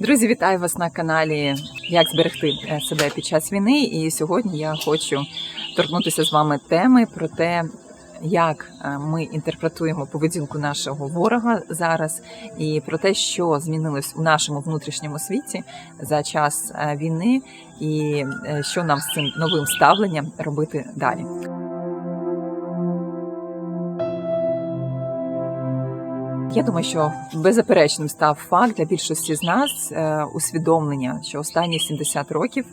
Друзі, вітаю вас на каналі Як зберегти е, себе під час війни. І сьогодні я хочу торкнутися з вами теми про те, як е, ми інтерпретуємо поведінку нашого ворога зараз, і про те, що змінилось у нашому внутрішньому світі за час е, війни, і що нам з цим новим ставленням робити далі. Я думаю, що беззаперечним став факт для більшості з нас е, усвідомлення, що останні 70 років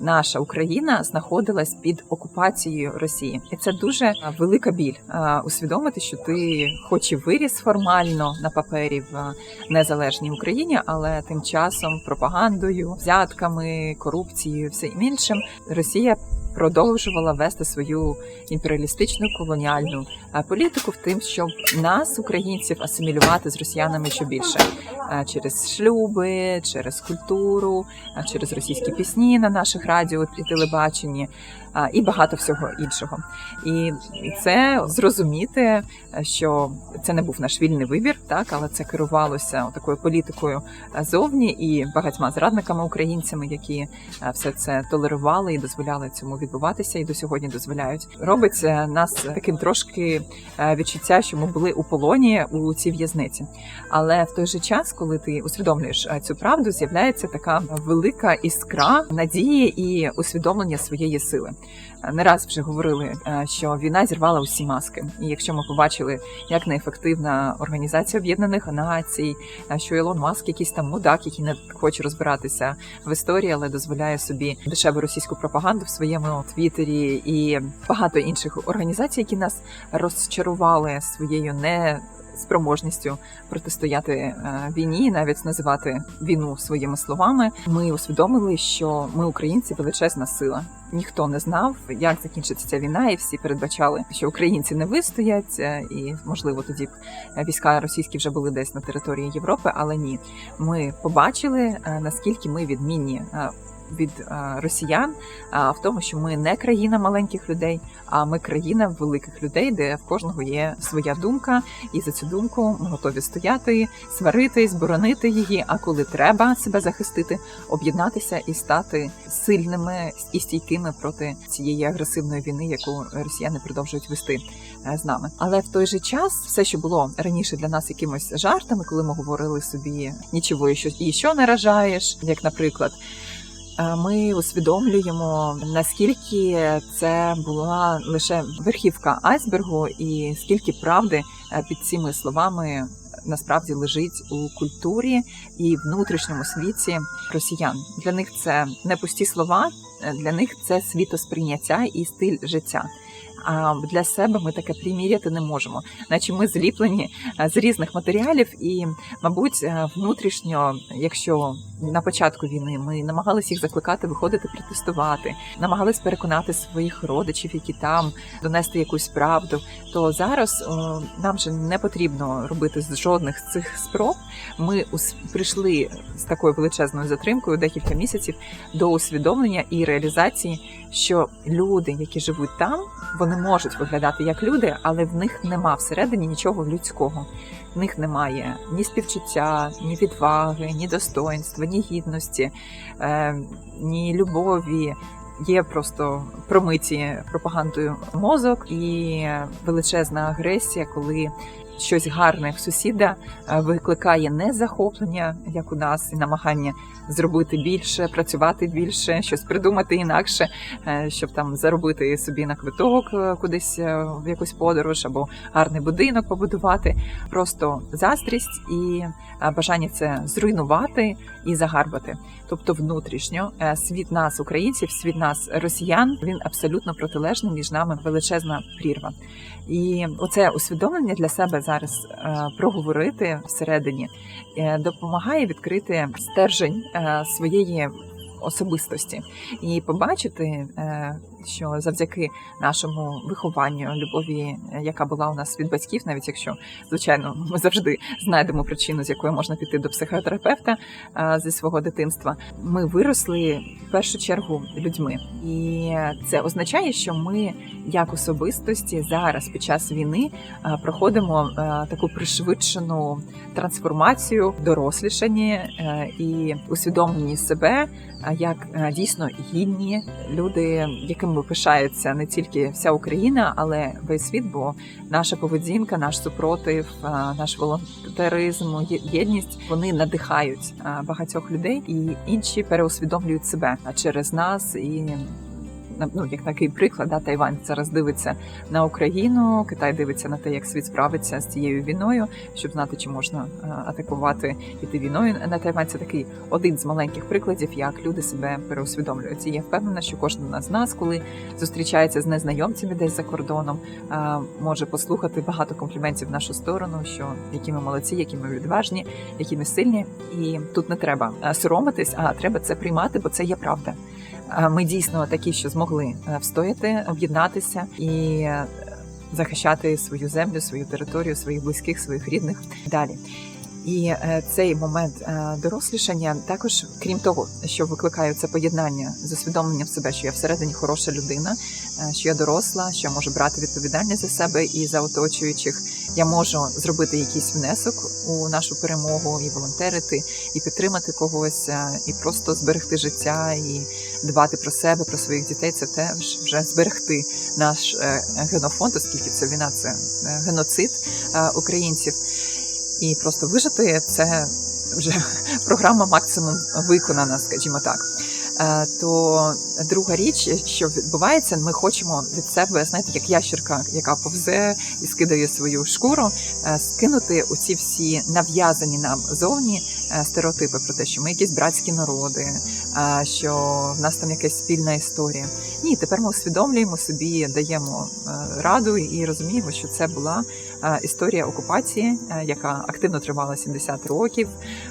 наша Україна знаходилась під окупацією Росії, і це дуже велика біль. е, Усвідомити, що ти, хоч і виріс формально на папері в незалежній Україні, але тим часом пропагандою, взятками, корупцією, всім іншим Росія. Продовжувала вести свою імперіалістичну колоніальну е, політику в тим, щоб нас, українців, асимілювати з росіянами ще більше Е, через шлюби, через культуру, е, через російські пісні на наших радіо і телебаченні і багато всього іншого. І це зрозуміти, що це не був наш вільний вибір, так але це керувалося такою політикою зовні і багатьма зрадниками українцями, які все це толерували і дозволяли цьому відбуватися, і до сьогодні дозволяють. Робить е, нас таким трошки е, відчуття, що ми були у полоні у цій в'язниці. Але в той же час, коли ти усвідомлюєш е, цю правду, з'являється така велика іскра надії і усвідомлення своєї сили. Не раз вже говорили, е, що війна зірвала усі маски. І якщо ми побачили, як неефективна організація Об'єднаних Націй, е, що Ілон Маск якийсь там мудак, який не хоче розбиратися в історії, але дозволяє собі дешеву російську пропаганду в своєму твіттері і багато інших організацій, які нас розчарували своєю не спроможністю протистояти е, війні, навіть називати війну своїми словами. Ми усвідомили, що ми українці величезна сила. Ніхто не знав, як закінчиться ця війна, і всі передбачали, що українці не вистоять, е, і можливо тоді б е, війська російські вже були десь на території Європи, але ні, ми побачили наскільки ми відмінні. Е, Від е, росіян а в тому, що ми не країна маленьких людей, а ми країна великих людей, де в кожного є своя думка, і за цю думку ми готові стояти, сваритись, боронити її. А коли треба себе захистити, об'єднатися і стати сильними і стійкими проти цієї агресивної війни, яку росіяни продовжують вести е, з нами. Але в той же час все, що було раніше для нас якимось жартами, коли ми говорили собі нічого і що і що наражаєш, як наприклад. Е, Ми усвідомлюємо наскільки це була лише верхівка айсбергу, і скільки правди е, під цими словами насправді лежить у культурі і внутрішньому світі росіян. Для них це не пусті слова, е, для них це світосприйняття і стиль життя. А для себе ми таке приміряти не можемо, наче ми зліплені е, з різних матеріалів, і, мабуть, е, внутрішньо, якщо на початку війни ми намагалися їх закликати виходити протестувати, намагались переконати своїх родичів, які там донести якусь правду, то зараз о, нам же не потрібно робити жодних цих спроб. Ми прийшли з такою величезною затримкою декілька місяців до усвідомлення і реалізації, що люди, які живуть там, вони можуть виглядати як люди, але в них нема всередині нічого людського. В них немає ні співчуття, ні відваги, ні достоинства, ні гідності, е, ні любові. Є просто промиті пропагандою мозок і величезна агресія, коли щось гарне в сусіда е, викликає не захоплення, як у нас, і намагання зробити більше, працювати більше, щось придумати інакше, е, щоб там заробити собі на квиток е, кудись в якусь подорож або гарний будинок побудувати. Просто заздрість і бажання це зруйнувати і загарбати. Тобто внутрішньо світ нас, українців, світ нас, росіян, він абсолютно протилежний між нами величезна прірва. І оце усвідомлення для себе зараз е, проговорити всередині е, допомагає відкрити стержень е, своєї особистості, і побачити, що завдяки нашому вихованню, любові, е, яка була у нас від батьків, навіть якщо звичайно ми завжди знайдемо причину, з якої можна піти до психотерапевта е, зі свого дитинства, ми виросли в першу чергу людьми, і це означає, що ми як особистості зараз під час війни е, проходимо таку пришвидшену трансформацію, дорослішання е, і усвідомлені себе як дійсно гідні люди, якими пишається не тільки вся Україна, але весь світ. Бо наша поведінка, наш супротив, наш волонтеризм, єдність вони надихають багатьох людей, і інші переусвідомлюють себе через нас і. Ну, як такий приклад, да, Тайвань зараз дивиться на Україну, Китай дивиться на те, як світ справиться з цією війною, щоб знати, чи можна е, атакувати іти війною на Тайвань. Це такий один з маленьких прикладів, як люди себе переусвідомлюють. І я впевнена, що кожен з нас, коли зустрічається з незнайомцями десь за кордоном, е, може послухати багато компліментів в нашу сторону, що які ми молодці, які ми відважні, які ми сильні. І тут не треба е, соромитись, а треба це приймати, бо це є правда. Ми дійсно такі, що змогли е, встояти, об'єднатися і е, захищати свою землю, свою територію, своїх близьких, своїх рідних далі. І е, цей момент дорослішання також, крім того, що викликає це поєднання з усвідомленням себе, що я всередині хороша людина, що я доросла, що я можу брати відповідальність за себе і за оточуючих. Я можу зробити якийсь внесок у нашу перемогу і волонтерити, і підтримати когось, е, і просто зберегти життя, і дбати про себе, про своїх дітей. Це теж вже зберегти наш е, генофонд, оскільки це війна, це е, геноцид українців. І просто вижити це вже програма максимум виконана, скажімо так. Е, То друга річ, що відбувається, ми хочемо від себе, знаєте, як ящерка, яка повзе і скидає свою шкуру, е, скинути оці всі нав'язані нам зовні е, стереотипи про те, що ми якісь братські народи, що в нас там якась спільна історія. Ні, тепер ми усвідомлюємо собі, даємо раду і розуміємо, що це була історія окупації, е, яка активно тривала 70 років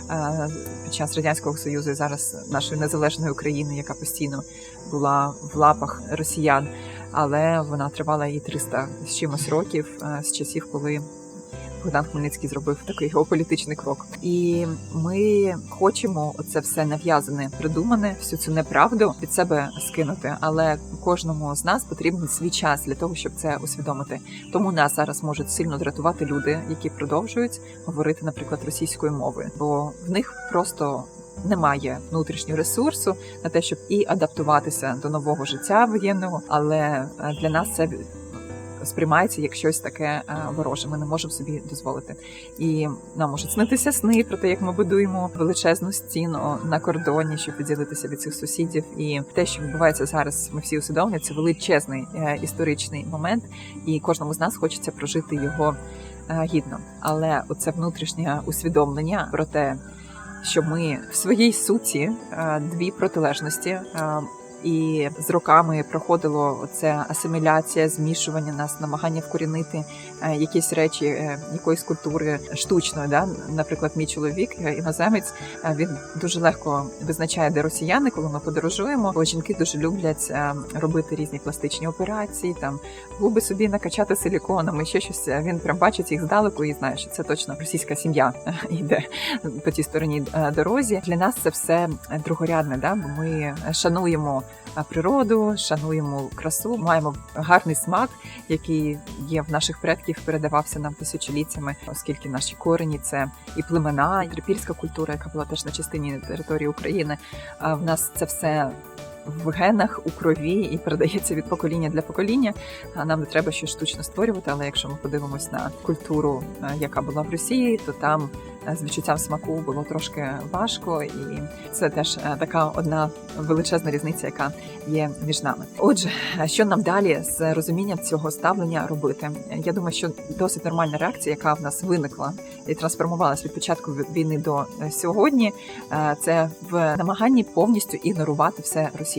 е, під час радянського союзу і зараз нашої незалежної України, яка постійно була в лапах росіян, але вона тривала і 300 з чимось років е, з часів, коли. Богдан Хмельницький зробив такий геополітичний крок, і ми хочемо це все нав'язане, придумане, всю цю неправду від себе скинути. Але кожному з нас потрібен свій час для того, щоб це усвідомити. Тому нас зараз можуть сильно дратувати люди, які продовжують говорити, наприклад, російською мовою, бо в них просто немає внутрішнього ресурсу на те, щоб і адаптуватися до нового життя воєнного, але е, для нас це сприймається як щось таке е, вороже. Ми не можемо собі дозволити. І нам можуть снитися сни про те, як ми будуємо величезну стіну на кордоні, щоб відділитися від цих сусідів. І те, що відбувається зараз, ми всі усвідомлюємо, це величезний е, історичний момент, і кожному з нас хочеться прожити його е, гідно. Але оце внутрішнє усвідомлення про те, що ми в своїй суті дві протилежності. І з роками проходило це асиміляція, змішування нас, намагання вкорінити е, якісь речі е, якоїсь культури штучної. Да? Наприклад, мій чоловік, е, іноземець, він дуже легко визначає, де росіяни, коли ми подорожуємо. Бо жінки дуже люблять робити різні пластичні операції, там губи собі накачати силіконом і ще щось. Він прям бачить їх здалеку і знає, що це точно російська сім'я йде по тій стороні дорозі. Для нас це все другорядне. Да? Бо ми шануємо природу, шануємо красу, маємо гарний смак, який є в наших предків, передавався нам тисячоліттями, оскільки наші корені це і племена, і трипільська культура, яка була теж на частині території України. А в нас це все. В генах у крові і передається від покоління для покоління. Нам не треба щось штучно створювати. Але якщо ми подивимось на культуру, е, яка була в Росії, то там е, з відчуттям смаку було трошки важко, і це теж е, така одна величезна різниця, яка є між нами. Отже, що нам далі з розумінням цього ставлення робити? Я думаю, що досить нормальна реакція, яка в нас виникла і трансформувалась від початку війни до сьогодні. Це в намаганні повністю ігнорувати все російське.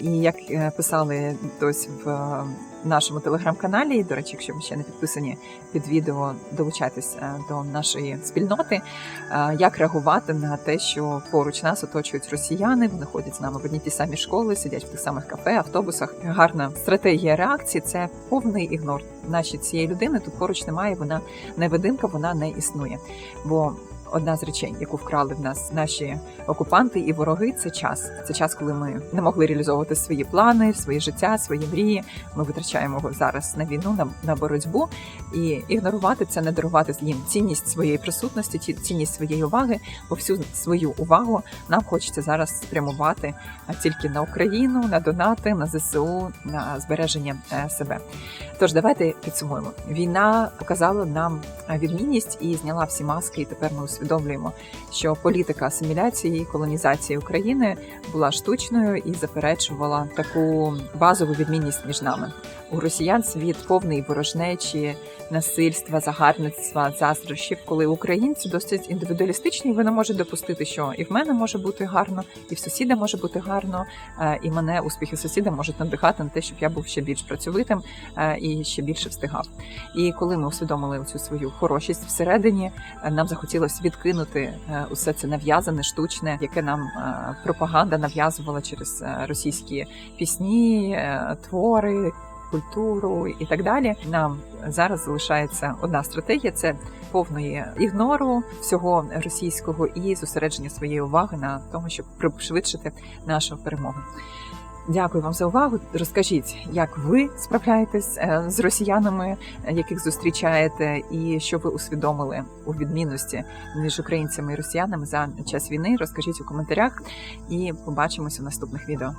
І як е, писали дось в е, нашому телеграм-каналі. До речі, якщо ви ще не підписані під відео, долучайтесь е, до нашої спільноти. Як реагувати на те, що поруч нас оточують росіяни, вони ходять з нами в одні ті самі школи, сидять в тих самих кафе, автобусах. Гарна стратегія реакції це повний ігнор. Наші цієї людини тут поруч немає. Вона невидимка, вона не існує. Бо одна з речей, яку вкрали в нас наші окупанти і вороги, це час. Це час, коли ми не могли реалізовувати свої плани, своє життя, свої мрії. Ми витрачаємо його зараз на війну, на, на боротьбу. І ігнорувати це не дарувати їм цінність своєї присутності, цінність своєї уваги, бо всю свою увагу нам хочеться зараз спрямувати тільки на Україну, на донати, на ЗСУ, на збереження е, себе. Тож давайте підсумуємо. Війна показала нам відмінність і зняла всі маски. І тепер ми усвідомлюємо, що політика асиміляції і колонізації України була штучною і заперечувала таку базову відмінність між нами. У росіян світ повний ворожнечі, насильства, загарбництва, заздрощів, коли українці досить індивідуалістичні, не можете допустити, що і в мене може бути гарно, і в сусіда може бути гарно, е, і мене успіхи сусіда можуть надихати на те, щоб я був ще більш працьовитим е, і ще більше встигав. І коли ми усвідомили цю свою хорошість всередині, е, нам захотілося відкинути е, усе це нав'язане, штучне, яке нам е, пропаганда нав'язувала через е, російські пісні, твори. Культуру і так далі нам зараз залишається одна стратегія: це повної ігнору всього російського і зосередження своєї уваги на тому, щоб пришвидшити нашу перемогу. Дякую вам за увагу. Розкажіть, як ви справляєтесь е, з росіянами, е, яких зустрічаєте, і що ви усвідомили у відмінності між українцями і росіянами за час війни. Розкажіть у коментарях і побачимося у наступних відео.